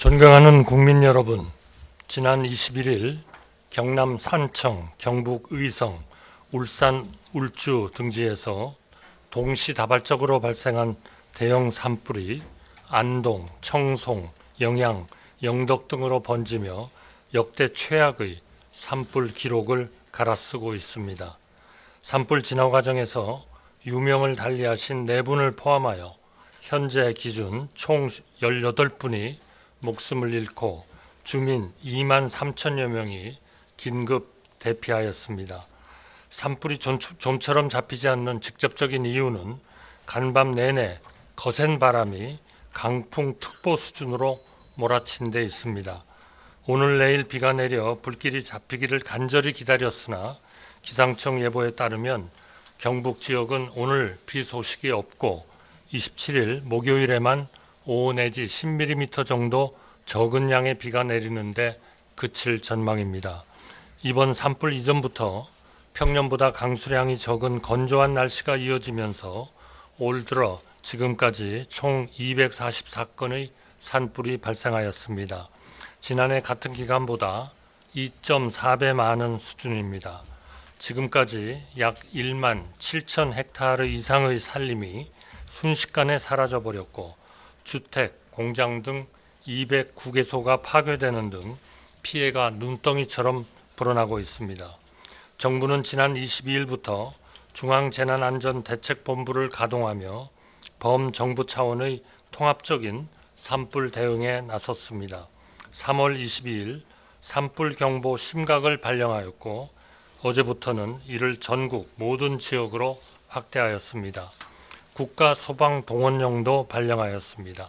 존경하는 국민 여러분, 지난 21일 경남 산청, 경북 의성, 울산 울주 등지에서 동시다발적으로 발생한 대형 산불이 안동, 청송, 영양, 영덕 등으로 번지며 역대 최악의 산불 기록을 갈아쓰고 있습니다. 산불 진화 과정에서 유명을 달리하신 네 분을 포함하여 현재 기준 총 18분이 목숨을 잃고 주민 2만 3천여 명이 긴급 대피하였습니다. 산불이 좀, 좀처럼 잡히지 않는 직접적인 이유는 간밤 내내 거센 바람이 강풍특보 수준으로 몰아친 데 있습니다. 오늘 내일 비가 내려 불길이 잡히기를 간절히 기다렸으나 기상청 예보에 따르면 경북 지역은 오늘 비 소식이 없고 27일 목요일에만 5 내지 10mm 정도 적은 양의 비가 내리는데 그칠 전망입니다. 이번 산불 이전부터 평년보다 강수량이 적은 건조한 날씨가 이어지면서 올 들어 지금까지 총 244건의 산불이 발생하였습니다. 지난해 같은 기간보다 2.4배 많은 수준입니다. 지금까지 약 1만 7천 헥타르 이상의 산림이 순식간에 사라져 버렸고 주택, 공장 등 209개소가 파괴되는 등 피해가 눈덩이처럼 불어나고 있습니다. 정부는 지난 22일부터 중앙재난안전대책본부를 가동하며 범정부 차원의 통합적인 산불 대응에 나섰습니다. 3월 22일 산불 경보 심각을 발령하였고 어제부터는 이를 전국 모든 지역으로 확대하였습니다. 국가 소방 동원령도 발령하였습니다.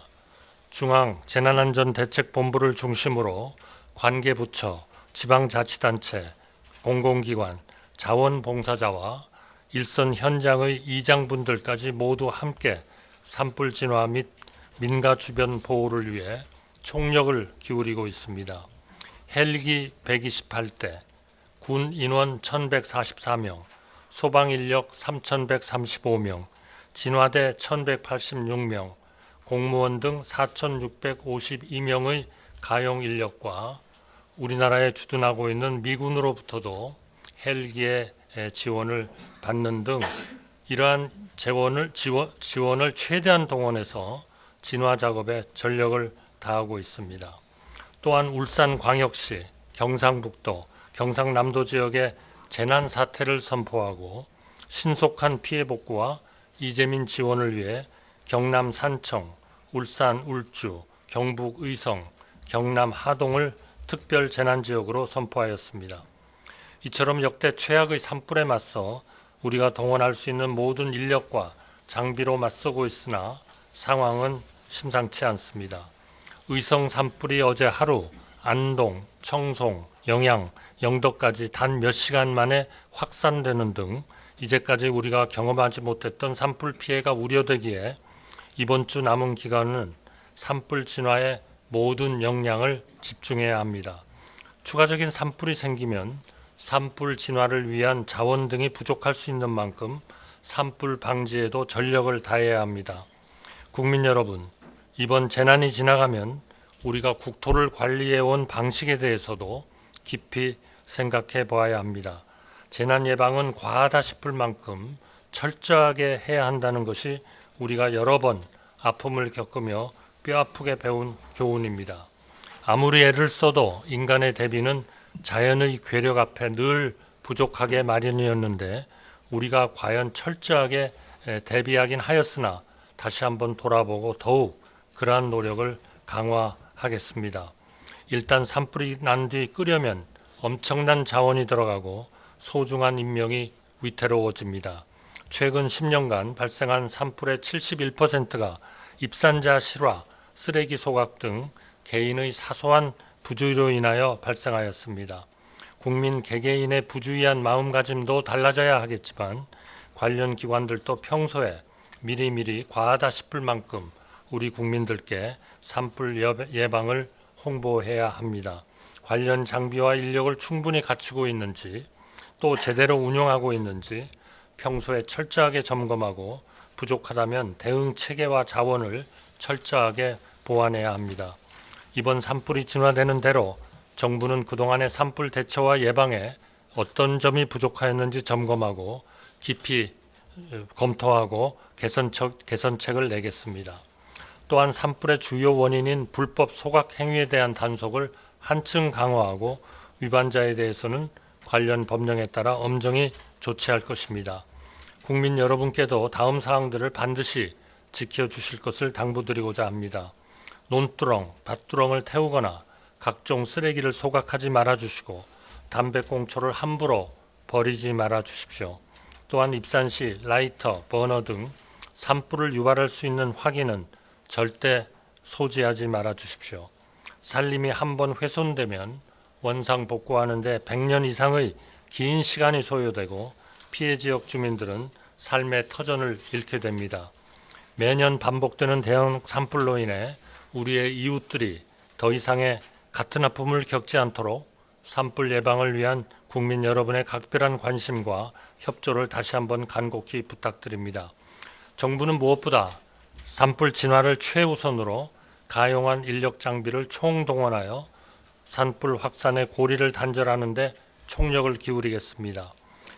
중앙 재난안전대책본부를 중심으로 관계부처, 지방자치단체, 공공기관, 자원봉사자와 일선 현장의 이장분들까지 모두 함께 산불 진화 및 민가 주변 보호를 위해 총력을 기울이고 있습니다. 헬기 128대, 군 인원 1144명, 소방 인력 3135명, 진화대 1186명, 공무원 등 4652명의 가용 인력과 우리나라에 주둔하고 있는 미군으로부터도 헬기의 지원을 받는 등 이러한 재원을 지원, 지원을 최대한 동원해서 진화 작업에 전력을 다하고 있습니다. 또한 울산 광역시, 경상북도, 경상남도 지역에 재난 사태를 선포하고 신속한 피해 복구와 이재민 지원을 위해 경남 산청, 울산 울주, 경북 의성, 경남 하동을 특별 재난 지역으로 선포하였습니다. 이처럼 역대 최악의 산불에 맞서 우리가 동원할 수 있는 모든 인력과 장비로 맞서고 있으나 상황은 심상치 않습니다. 의성 산불이 어제 하루 안동, 청송, 영양, 영덕까지 단 몇 시간 만에 확산되는 등 이제까지 우리가 경험하지 못했던 산불 피해가 우려되기에 이번 주 남은 기간은 산불 진화에 모든 역량을 집중해야 합니다. 추가적인 산불이 생기면 산불 진화를 위한 자원 등이 부족할 수 있는 만큼 산불 방지에도 전력을 다해야 합니다. 국민 여러분, 이번 재난이 지나가면 우리가 국토를 관리해 온 방식에 대해서도 깊이 생각해 보아야 합니다. 재난 예방은 과하다 싶을 만큼 철저하게 해야 한다는 것이 우리가 여러 번 아픔을 겪으며 뼈아프게 배운 교훈입니다. 아무리 애를 써도 인간의 대비는 자연의 괴력 앞에 늘 부족하게 마련이었는데 우리가 과연 철저하게 대비하긴 하였으나 다시 한번 돌아보고 더욱 그러한 노력을 강화하겠습니다. 일단 산불이 난뒤 끄려면 엄청난 자원이 들어가고 소중한 인명이 위태로워집니다. 최근 10년간 발생한 산불의 71%가 입산자 실화, 쓰레기 소각 등 개인의 사소한 부주의로 인하여 발생하였습니다. 국민 개개인의 부주의한 마음가짐도 달라져야 하겠지만 관련 기관들도 평소에 미리미리 과하다 싶을 만큼 우리 국민들께 산불 예방을 홍보해야 합니다. 관련 장비와 인력을 충분히 갖추고 있는지 또 제대로 운영하고 있는지 평소에 철저하게 점검하고 부족하다면 대응 체계와 자원을 철저하게 보완해야 합니다. 이번 산불이 진화되는 대로 정부는 그동안의 산불 대처와 예방에 어떤 점이 부족하였는지 점검하고 깊이 어, 검토하고 개선책, 개선책을 내겠습니다. 또한 산불의 주요 원인인 불법 소각 행위에 대한 단속을 한층 강화하고 위반자에 대해서는 관련 법령에 따라 엄정히 조치할 것입니다. 국민 여러분께도 다음 사항들을 반드시 지켜주실 것을 당부드리고자 합니다. 논두렁, 밭두렁을 태우거나 각종 쓰레기를 소각하지 말아 주시고 담배꽁초를 함부로 버리지 말아 주십시오. 또한 입산 시 라이터, 버너 등 산불을 유발할 수 있는 화기는 절대 소지하지 말아 주십시오. 산림이 한번 훼손되면 원상 복구하는데 100년 이상의 긴 시간이 소요되고 피해 지역 주민들은 삶의 터전을 잃게 됩니다. 매년 반복되는 대형 산불로 인해 우리의 이웃들이 더 이상의 같은 아픔을 겪지 않도록 산불 예방을 위한 국민 여러분의 각별한 관심과 협조를 다시 한번 간곡히 부탁드립니다. 정부는 무엇보다 산불 진화를 최우선으로 가용한 인력 장비를 총동원하여 산불 확산의 고리를 단절하는 데 총력을 기울이겠습니다.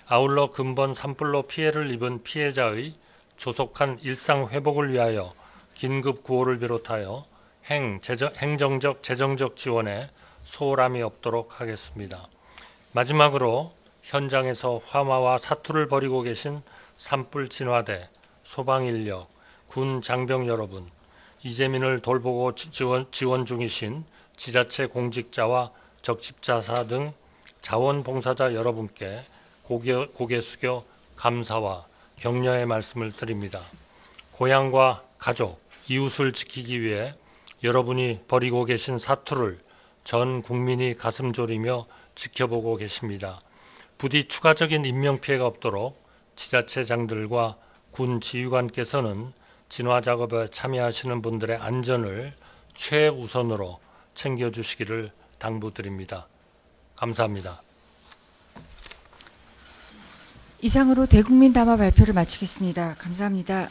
아울러 근본 산불로 피해를 입은 피해자의 조속한 일상 회복을 위하여 긴급 구호를 비롯하여 행, 재정, 행정적, 재정적 지원에 소홀함이 없도록 하겠습니다. 마지막으로 현장에서 화마와 사투를 벌이고 계신 산불 진화대, 소방 인력, 군 장병 여러분, 이재민을 돌보고 지- 지원, 지원 중이신 지자체 공직자와 적십자사 등 자원봉사자 여러분께 고개, 고개 숙여 감사와 격려의 말씀을 드립니다. 고향과 가족, 이웃을 지키기 위해 여러분이 벌이고 계신 사투를 전 국민이 가슴 졸이며 지켜보고 계십니다. 부디 추가적인 인명 피해가 없도록 지자체장들과 군 지휘관께서는 진화 작업에 참여하시는 분들의 안전을 최우선으로 챙겨주시기를 당부드립니다. 감사합니다. 이상으로 대국민 담화 발표를 마치겠습니다. 감사합니다.